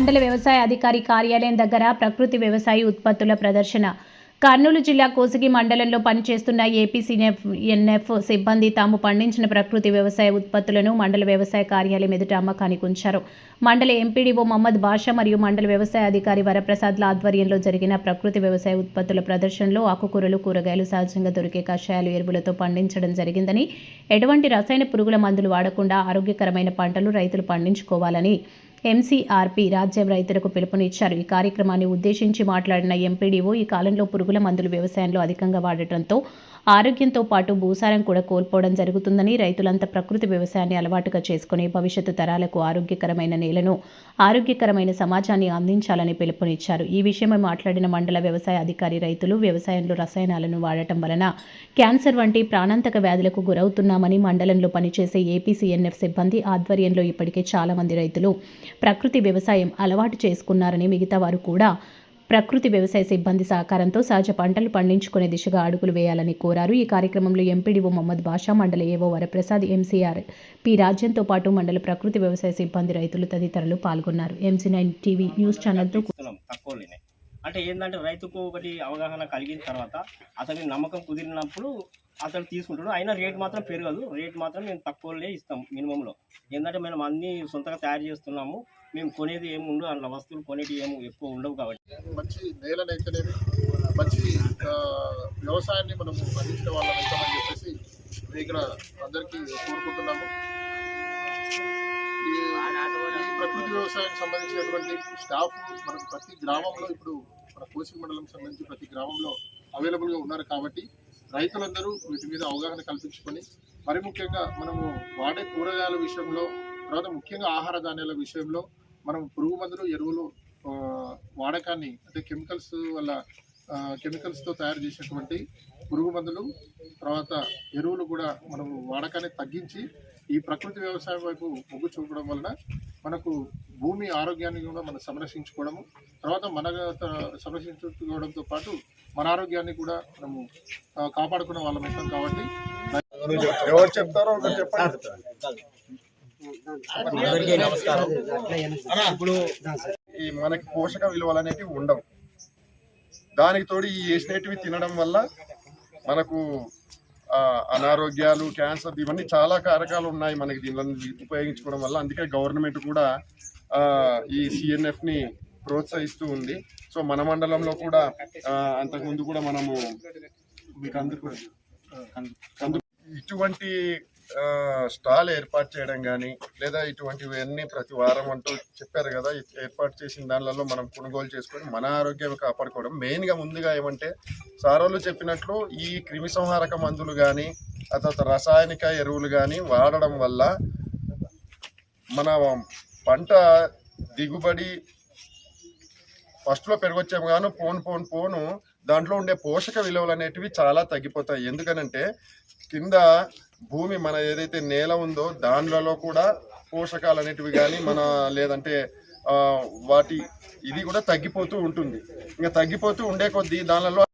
మండల వ్యవసాయ అధికారి కార్యాలయం దగ్గర ప్రకృతి వ్యవసాయ ఉత్పత్తుల ప్రదర్శన. కర్నూలు జిల్లా కోసిగి మండలంలో పనిచేస్తున్న ఏపీసీఎఫ్ ఎన్ఎఫ్ సిబ్బంది తాము పండించిన ప్రకృతి వ్యవసాయ ఉత్పత్తులను మండల వ్యవసాయ కార్యాలయం ఎదుట అమ్మకానికి ఉంచారు. మండల ఎంపీడీఓ మహమ్మద్ బాషా మరియు మండల వ్యవసాయ అధికారి వరప్రసాద్ల ఆధ్వర్యంలో జరిగిన ప్రకృతి వ్యవసాయ ఉత్పత్తుల ప్రదర్శనలో ఆకుకూరలు కూరగాయలు సహజంగా దొరికే కషాయాలు ఎరువులతో పండించడం జరిగిందని ఎటువంటి రసాయన పురుగుల మందులు వాడకుండా ఆరోగ్యకరమైన పంటలు రైతులు పండించుకోవాలని ఎంసీఆర్పీ రాజ్యం రైతులకు పిలుపునిచ్చారు. ఈ కార్యక్రమాన్ని ఉద్దేశించి మాట్లాడిన ఎంపీడీఓ ఈ కాలంలో పురుగుల మందులు వ్యవసాయంలో అధికంగా వాడటంతో ఆరోగ్యంతో పాటు భూసారం కూడా కోల్పోవడం జరుగుతుందని రైతులంతా ప్రకృతి వ్యవసాయాన్ని అలవాటుగా చేసుకుని భవిష్యత్తు తరాలకు ఆరోగ్యకరమైన నేలను ఆరోగ్యకరమైన సమాజాన్ని అందించాలని పిలుపునిచ్చారు. ఈ విషయమై మాట్లాడిన మండల వ్యవసాయ అధికారి రైతులు వ్యవసాయంలో రసాయనాలను వాడటం వలన క్యాన్సర్ వంటి ప్రాణాంతక వ్యాధులకు గురవుతున్నామని మండలంలో పనిచేసే ఏపీసీఎన్ఎఫ్ సిబ్బంది ఆధ్వర్యంలో ఇప్పటికే చాలామంది రైతులు ప్రకృతి వ్యవసాయం అలవాటు చేసుకున్నారని మిగతా వారు కూడా ప్రకృతి వ్యవసాయ సిబ్బంది సహకారంతో సహజ పంటలు పండించుకునే దిశగా అడుగులు వేయాలని కోరారు. ఈ కార్యక్రమంలో ఎంపీడీఓ మొహమ్మద్ బాషా మండల ఏవో వరప్రసాద్ ఎంసీఆర్ పి రాజ్యంతో పాటు మండల ప్రకృతి వ్యవసాయ సిబ్బంది రైతులు తదితరులు పాల్గొన్నారు. ఎంసీ నైన్ టీవీ న్యూస్ ఛానల్తో అంటే ఏంటంటే రైతుకు ఒకటి అవగాహన కలిగిన తర్వాత అతని నమ్మకం కుదిరినప్పుడు అతను తీసుకుంటాడు. అయినా రేట్ మాత్రం పెరగదు. రేట్ మాత్రం మేము తక్కువలే ఇస్తాం మినిమంలో. ఏంటంటే మనం అన్నీ సొంతగా తయారు చేస్తున్నాము. మేము కొనేది ఏమి ఉండదు. అందులో వస్తువులు కొనేది ఏమి ఎక్కువ ఉండవు కాబట్టి. మంచి నేలనైతేనేమి మంచి వ్యవసాయాన్ని మనం అందించిన వాళ్ళం అవుతామని చెప్పేసి ఇక్కడ అందరికీ కోరుకుంటున్నాము. ఈ ప్రకృతి వ్యవసాయానికి సంబంధించినటువంటి స్టాఫ్ మనకు ప్రతి గ్రామంలో ఇప్పుడు మన కోసిక మండలం సంబంధించి ప్రతి గ్రామంలో అవైలబుల్గా ఉన్నారు కాబట్టి రైతులందరూ వీటి మీద అవగాహన కల్పించుకొని మరి ముఖ్యంగా మనము వాడే కూరగాయల విషయంలో తర్వాత ముఖ్యంగా ఆహార ధాన్యాల విషయంలో మనం పురుగు మందులు ఎరువులు వాడకాన్ని అంటే కెమికల్స్ వల్ల కెమికల్స్తో తయారు చేసినటువంటి పురుగు మందులు తర్వాత ఎరువులు కూడా మనము వాడకాన్ని తగ్గించి ఈ ప్రకృతి వ్యవసాయం వైపు మొగ్గు చూపడం వలన మనకు భూమి ఆరోగ్యాన్ని కూడా మనం సంరక్షించుకోవడము తర్వాత మన త- సంరక్షించుకోవడంతో పాటు మన ఆరోగ్యాన్ని కూడా మనము ఆ, కాపాడుకునే వాళ్ళం అవుతాం కాబట్టి. ఎవరు చెప్తారో చెప్పండి. నమస్కారం. ఇప్పుడు ఈ మనకి పోషక విలువలు అనేటివి ఉండవు. దానికి తోడు ఈ వేసినటివి తినడం వల్ల మనకు అనారోగ్యాలు క్యాన్సర్ ఇవన్నీ చాలా కారకాలు ఉన్నాయి మనకి దీనిలో ఉపయోగించుకోవడం వల్ల. అందుకే గవర్నమెంట్ కూడా ఈ సిఎన్ఎఫ్ని ప్రోత్సహిస్తూ ఉంది. సో మన మండలంలో కూడా అంతకుముందు కూడా మనము మీకు అందుకు అందు- ఇటువంటి స్టాల్ ఏర్పాటు చేయడం కానీ లేదా ఇటువంటివన్నీ ప్రతి వారం అంటూ చెప్పారు కదా ఏర్పాటు చేసిన దానిలలో మనం కొనుగోలు చేసుకొని మన ఆరోగ్యం కాపాడుకోవడం. మెయిన్గా ముందుగా ఏమంటే సారోళ్ళు చెప్పినట్లు ఈ క్రిమి సంహారక మందులు కానీ ఆ తర్వాత రసాయనిక ఎరువులు కానీ వాడడం వల్ల మన పంట దిగుబడి ఫస్ట్లో పెరగొచ్చాము గాను పోను పోను పోను దాంట్లో ఉండే పోషక విలువలు అనేటివి చాలా తగ్గిపోతాయి. ఎందుకనంటే కింద భూమి మన ఏదైతే నేల ఉందో దానిలలో కూడా పోషకాలు అనేటివి కానీ మన లేదంటే వాటి ఇది కూడా తగ్గిపోతూ ఉంటుంది. ఇంకా తగ్గిపోతూ ఉండే కొద్దీ దానిలో